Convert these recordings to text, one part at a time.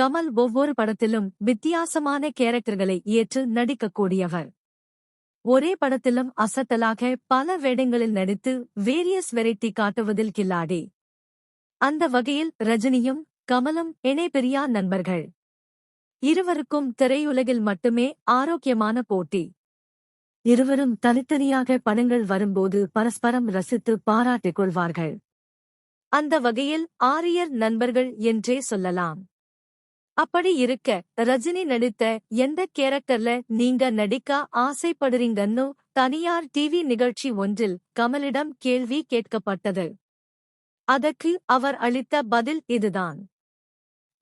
கமல் ஒவ்வொரு படத்திலும் வித்தியாசமான கேரக்டர்களை ஏற்று நடிக்கக்கூடியவர். ஒரே படத்திலும் அசத்தலாக பல வேடங்களில் நடித்து வேரியஸ் வெரைட்டி காட்டுவதில் கில்லாடி. அந்த வகையில் ரஜினியும் கமலும் இணை பெரியா நண்பர்கள். இருவருக்கும் திரையுலகில் மட்டுமே ஆரோக்கியமான போட்டி. இருவரும் தனித்தனியாக படங்கள் வரும்போது பரஸ்பரம் ரசித்து பாராட்டிக் கொள்வார்கள். அந்த வகையில் ஆரியர் நண்பர்கள் என்றே சொல்லலாம். அப்படி இருக்க ரஜினி நடித்த எந்த கேரக்டர்ல நீங்க நடிக்க ஆசைப்படுறீங்கன்னு தனியார் டிவி நிகழ்ச்சி ஒன்றில் கமலிடம் கேள்வி கேட்கப்பட்டது. அதற்கு அவர் அளித்த பதில் இதுதான்.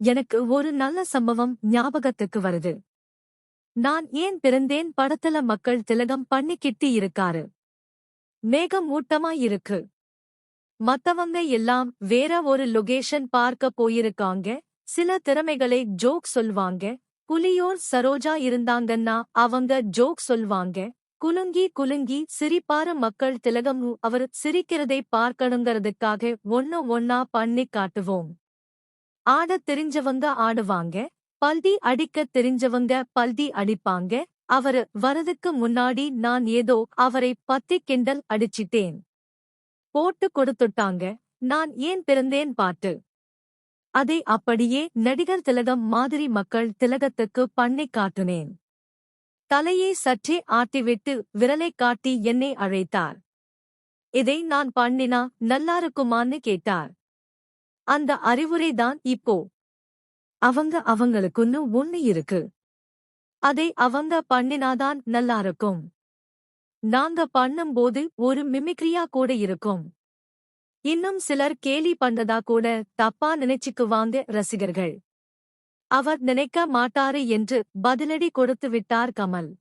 எனக்கு ஒரு நல்ல சம்பவம் ஞாபகத்துக்கு வருது. நான் ஏன் பிறந்தேன் படத்துல மக்கள் திலகம் பண்ணிக்கிட்டு இருக்காரு. மேகம் மூட்டமா இருக்கு மத்தவங்க எல்லாம் வேற ஒரு லொகேஷன் பார்க்க போயிருக்காங்க. சில திறமைகளை ஜோக் சொல்வாங்க. புலியோர் சரோஜா இருந்தாங்கன்னா அவங்க ஜோக் சொல்வாங்க. குலுங்கி குலுங்கி சிரிப்பார மக்கள் திலகம் அவர் சிரிக்கிறதை பார்க்கணுங்கிறதுக்காக ஒன்னு ஒன்னா பண்ணி காட்டுவோம். ஆடத் தெரிஞ்சவங்க ஆடுவாங்க. பல்தி அடிக்க தெரிஞ்சவங்க பல்தி அடிப்பாங்க. அவரு வரதுக்கு முன்னாடி நான் ஏதோ அவரை பத்தி கிண்டல் அடிச்சிட்டேன். போட்டு கொடுத்துட்டாங்க. நான் ஏன் பிறந்தேன் பாட்டு. அதை அப்படியே நடிகர் திலகம் மாதிரி மக்கள் திலகத்துக்கு பண்ணி காட்டுனேன். தலையை சற்றே ஆட்டிவிட்டு விரலை காட்டி என்னை அழைத்தார். இதை நான் பண்ணினா நல்லாருக்குமான்னு கேட்டார். அந்த அறிவுரைதான் இப்போ. அவங்க அவங்களுக்குன்னு ஒண்ணு இருக்கு. அதை அவங்க பண்ணினாதான் நல்லா இருக்கும் நாங்க பண்ணும்போது ஒரு மிமிக்ரியா கூட இருக்கும். இன்னும் சிலர் கேலி பண்ணதா கூட தப்பா நினைச்சுக்குவாங்க ரசிகர்கள். அவர் நினைக்க மாட்டாரு என்று பதிலடி கொடுத்து விட்டார் கமல்.